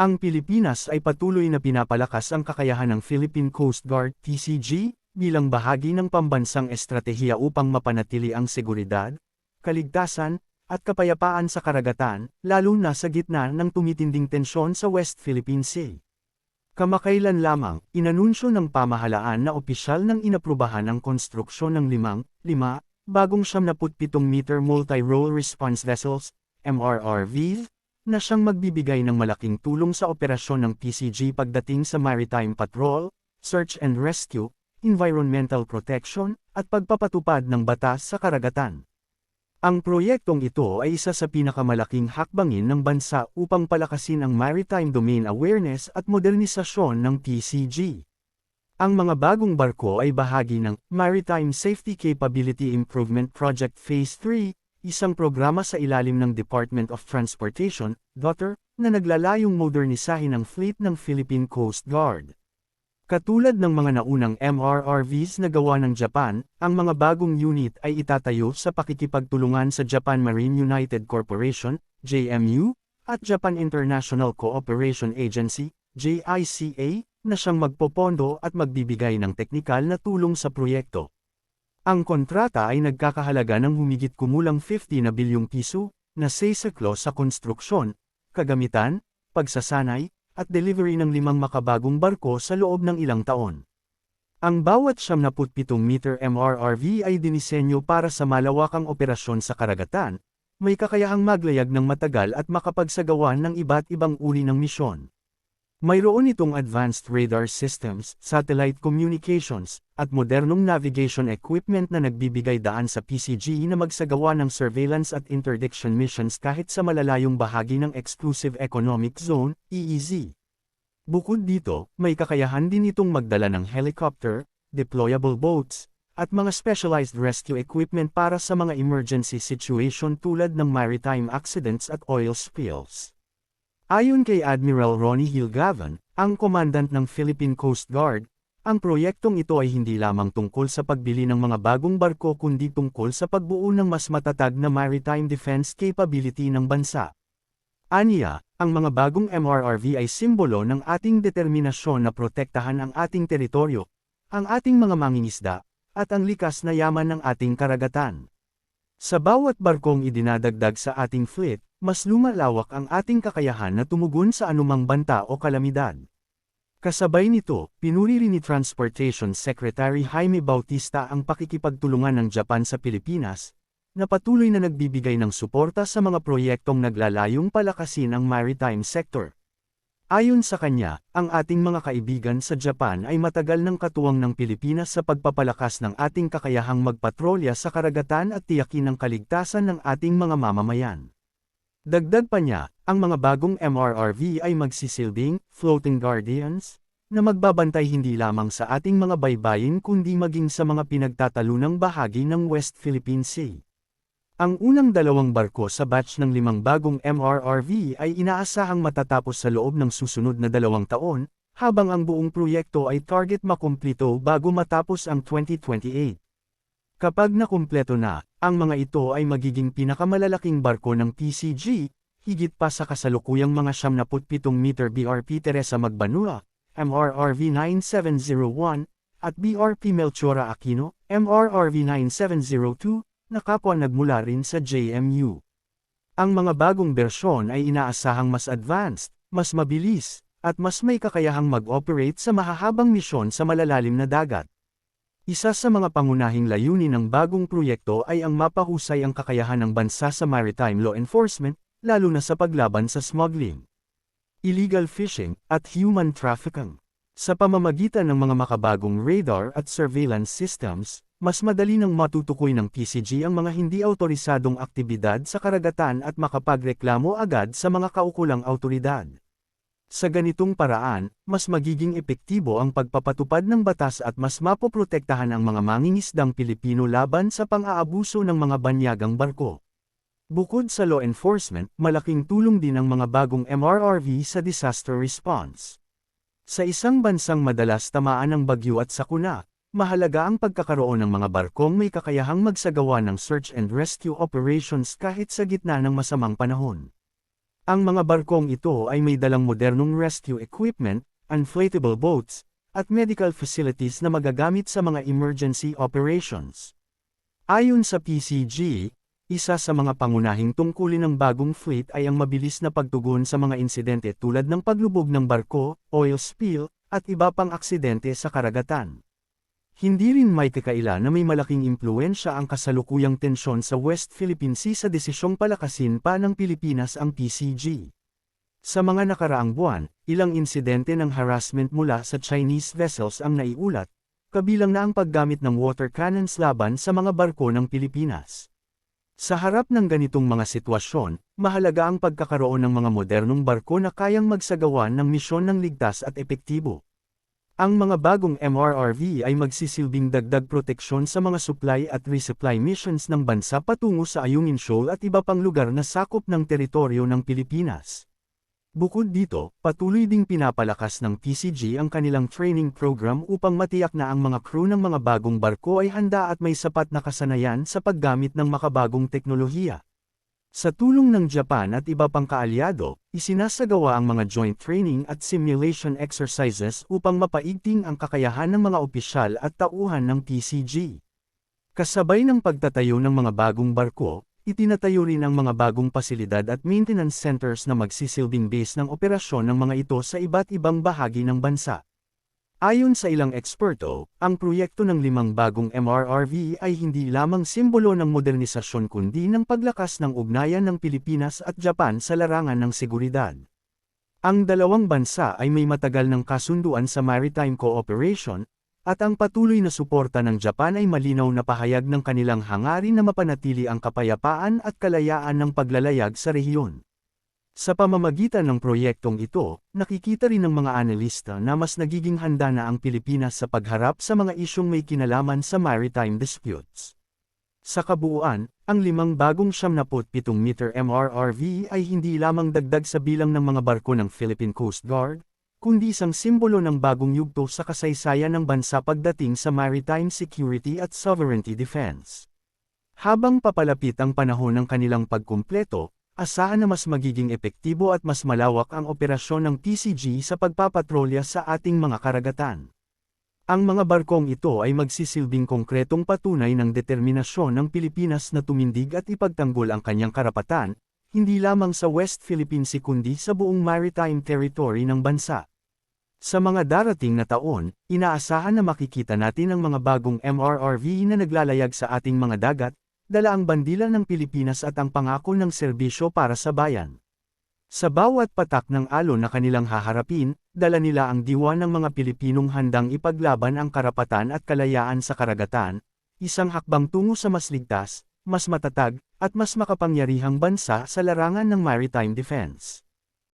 Ang Pilipinas ay patuloy na pinapalakas ang kakayahan ng Philippine Coast Guard (PCG) bilang bahagi ng pambansang estratehiya upang mapanatili ang seguridad, kaligtasan, at kapayapaan sa karagatan, lalo na sa gitna ng tumitinding tensyon sa West Philippine Sea. Kamakailan lamang, inanunsyo ng pamahalaan na opisyal ng inaprubahan ang konstruksyon ng limang, lima, bagong 77-meter multi-role response vessels, MRRVs, na siyang magbibigay ng malaking tulong sa operasyon ng PCG pagdating sa maritime patrol, search and rescue, environmental protection, at pagpapatupad ng batas sa karagatan. Ang proyektong ito ay isa sa pinakamalaking hakbangin ng bansa upang palakasin ang maritime domain awareness at modernisasyon ng PCG. Ang mga bagong barko ay bahagi ng Maritime Safety Capability Improvement Project Phase 3, isang programa sa ilalim ng Department of Transportation, DOTR, na naglalayong modernisahin ang fleet ng Philippine Coast Guard. Katulad ng mga naunang MRRVs na gawa ng Japan, ang mga bagong unit ay itatayo sa pakikipagtulungan sa Japan Marine United Corporation, JMU, at Japan International Cooperation Agency, JICA, na siyang magpopondo at magbibigay ng teknikal na tulong sa proyekto. Ang kontrata ay nagkakahalaga ng humigit kumulang 50 na bilyong piso, na sesaklo sa konstruksyon, kagamitan, pagsasanay, at delivery ng limang makabagong barko sa loob ng ilang taon. Ang bawat 77-meter MRRV ay dinisenyo para sa malawakang operasyon sa karagatan, may kakayahang maglayag ng matagal at makapagsagawa ng iba't ibang uri ng misyon. Mayroon itong advanced radar systems, satellite communications, at modernong navigation equipment na nagbibigay daan sa PCG na magsagawa ng surveillance at interdiction missions kahit sa malalayong bahagi ng Exclusive Economic Zone, EEZ. Bukod dito, may kakayahan din itong magdala ng helicopter, deployable boats, at mga specialized rescue equipment para sa mga emergency situation tulad ng maritime accidents at oil spills. Ayon kay Admiral Ronnie Hilgavan, ang komandant ng Philippine Coast Guard, ang proyektong ito ay hindi lamang tungkol sa pagbili ng mga bagong barko kundi tungkol sa pagbuo ng mas matatag na maritime defense capability ng bansa. Aniya, ang mga bagong MRRV ay simbolo ng ating determinasyon na protektahan ang ating teritoryo, ang ating mga mangingisda, at ang likas na yaman ng ating karagatan. Sa bawat barkong idinadagdag sa ating fleet, mas lumalawak ang ating kakayahan na tumugon sa anumang banta o kalamidad. Kasabay nito, pinuri rin ni Transportation Secretary Jaime Bautista ang pakikipagtulungan ng Japan sa Pilipinas, na patuloy na nagbibigay ng suporta sa mga proyektong naglalayong palakasin ang maritime sector. Ayon sa kanya, ang ating mga kaibigan sa Japan ay matagal ng katuwang ng Pilipinas sa pagpapalakas ng ating kakayahang magpatrolya sa karagatan at tiyakin ang kaligtasan ng ating mga mamamayan. Dagdag pa niya, ang mga bagong MRRV ay magsisilbing floating guardians na magbabantay hindi lamang sa ating mga baybayin kundi maging sa mga pinagtatalunang bahagi ng West Philippine Sea. Ang unang dalawang barko sa batch ng limang bagong MRRV ay inaasahang matatapos sa loob ng susunod na dalawang taon, habang ang buong proyekto ay target makumplito bago matapos ang 2028. Kapag nakumpleto na, ang mga ito ay magiging pinakamalalaking barko ng PCG, higit pa sa kasalukuyang mga 77-meter BRP Teresa Magbanua, MRRV 9701, at BRP Melchora Aquino, MRRV 9702, na kapwa nagmula rin sa JMU. Ang mga bagong bersyon ay inaasahang mas advanced, mas mabilis, at mas may kakayahang mag-operate sa mahahabang misyon sa malalalim na dagat. Isa sa mga pangunahing layunin ng bagong proyekto ay ang mapahusay ang kakayahan ng bansa sa maritime law enforcement, lalo na sa paglaban sa smuggling, illegal fishing, at human trafficking. Sa pamamagitan ng mga makabagong radar at surveillance systems, mas madali nang matutukoy ng PCG ang mga hindi autorisadong aktibidad sa karagatan at makapagreklamo agad sa mga kaukulang autoridad. Sa ganitong paraan, mas magiging epektibo ang pagpapatupad ng batas at mas mapoprotektahan ang mga mangingisdang Pilipino laban sa pang-aabuso ng mga banyagang barko. Bukod sa law enforcement, malaking tulong din ang mga bagong MRRV sa disaster response. Sa isang bansang madalas tamaan ng bagyo at sakuna, mahalaga ang pagkakaroon ng mga barkong may kakayahang magsagawa ng search and rescue operations kahit sa gitna ng masamang panahon. Ang mga barkong ito ay may dalang modernong rescue equipment, inflatable boats, at medical facilities na magagamit sa mga emergency operations. Ayon sa PCG, isa sa mga pangunahing tungkulin ng bagong fleet ay ang mabilis na pagtugon sa mga insidente tulad ng paglubog ng barko, oil spill, at iba pang aksidente sa karagatan. Hindi rin may kakaila na may malaking impluensya ang kasalukuyang tensyon sa West Philippine Sea sa desisyong palakasin pa ng Pilipinas ang PCG. Sa mga nakaraang buwan, ilang insidente ng harassment mula sa Chinese vessels ang naiulat, kabilang na ang paggamit ng water cannons laban sa mga barko ng Pilipinas. Sa harap ng ganitong mga sitwasyon, mahalaga ang pagkakaroon ng mga modernong barko na kayang magsagawa ng misyon ng ligtas at epektibo. Ang mga bagong MRRV ay magsisilbing dagdag proteksyon sa mga supply at resupply missions ng bansa patungo sa Ayungin Shoal at iba pang lugar na sakop ng teritoryo ng Pilipinas. Bukod dito, patuloy ding pinapalakas ng PCG ang kanilang training program upang matiyak na ang mga crew ng mga bagong barko ay handa at may sapat na kasanayan sa paggamit ng makabagong teknolohiya. Sa tulong ng Japan at iba pang kaalyado, isinasagawa ang mga joint training at simulation exercises upang mapaigting ang kakayahan ng mga opisyal at tauhan ng PCG. Kasabay ng pagtatayo ng mga bagong barko, Itinatayo rin ang mga bagong pasilidad at maintenance centers na magsisilbing base ng operasyon ng mga ito sa iba't ibang bahagi ng bansa. Ayon sa ilang eksperto, ang proyekto ng limang bagong MRRV ay hindi lamang simbolo ng modernisasyon kundi ng paglakas ng ugnayan ng Pilipinas at Japan sa larangan ng seguridad. Ang dalawang bansa ay may matagal ng kasunduan sa maritime cooperation, at ang patuloy na suporta ng Japan ay malinaw na pahayag ng kanilang hangarin na mapanatili ang kapayapaan at kalayaan ng paglalayag sa rehiyon. Sa pamamagitan ng proyektong ito, nakikita rin ng mga analista na mas nagiging handa na ang Pilipinas sa pagharap sa mga isyong may kinalaman sa maritime disputes. Sa kabuuan, ang limang bagong 77 meter MRRV ay hindi lamang dagdag sa bilang ng mga barko ng Philippine Coast Guard, kundi isang simbolo ng bagong yugto sa kasaysayan ng bansa pagdating sa maritime security at sovereignty defense. Habang papalapit ang panahon ng kanilang pagkumpleto, asahan na mas magiging epektibo at mas malawak ang operasyon ng PCG sa pagpapatrolya sa ating mga karagatan. Ang mga barkong ito ay magsisilbing konkretong patunay ng determinasyon ng Pilipinas na tumindig at ipagtanggol ang kanyang karapatan, hindi lamang sa West Philippine Sea kundi sa buong maritime territory ng bansa. Sa mga darating na taon, inaasahan na makikita natin ang mga bagong MRRV na naglalayag sa ating mga dagat, dala ang bandila ng Pilipinas at ang pangako ng serbisyo para sa bayan. Sa bawat patak ng alon na kanilang haharapin, dala nila ang diwa ng mga Pilipinong handang ipaglaban ang karapatan at kalayaan sa karagatan, isang hakbang tungo sa mas ligtas, mas matatag, at mas makapangyarihang bansa sa larangan ng maritime defense.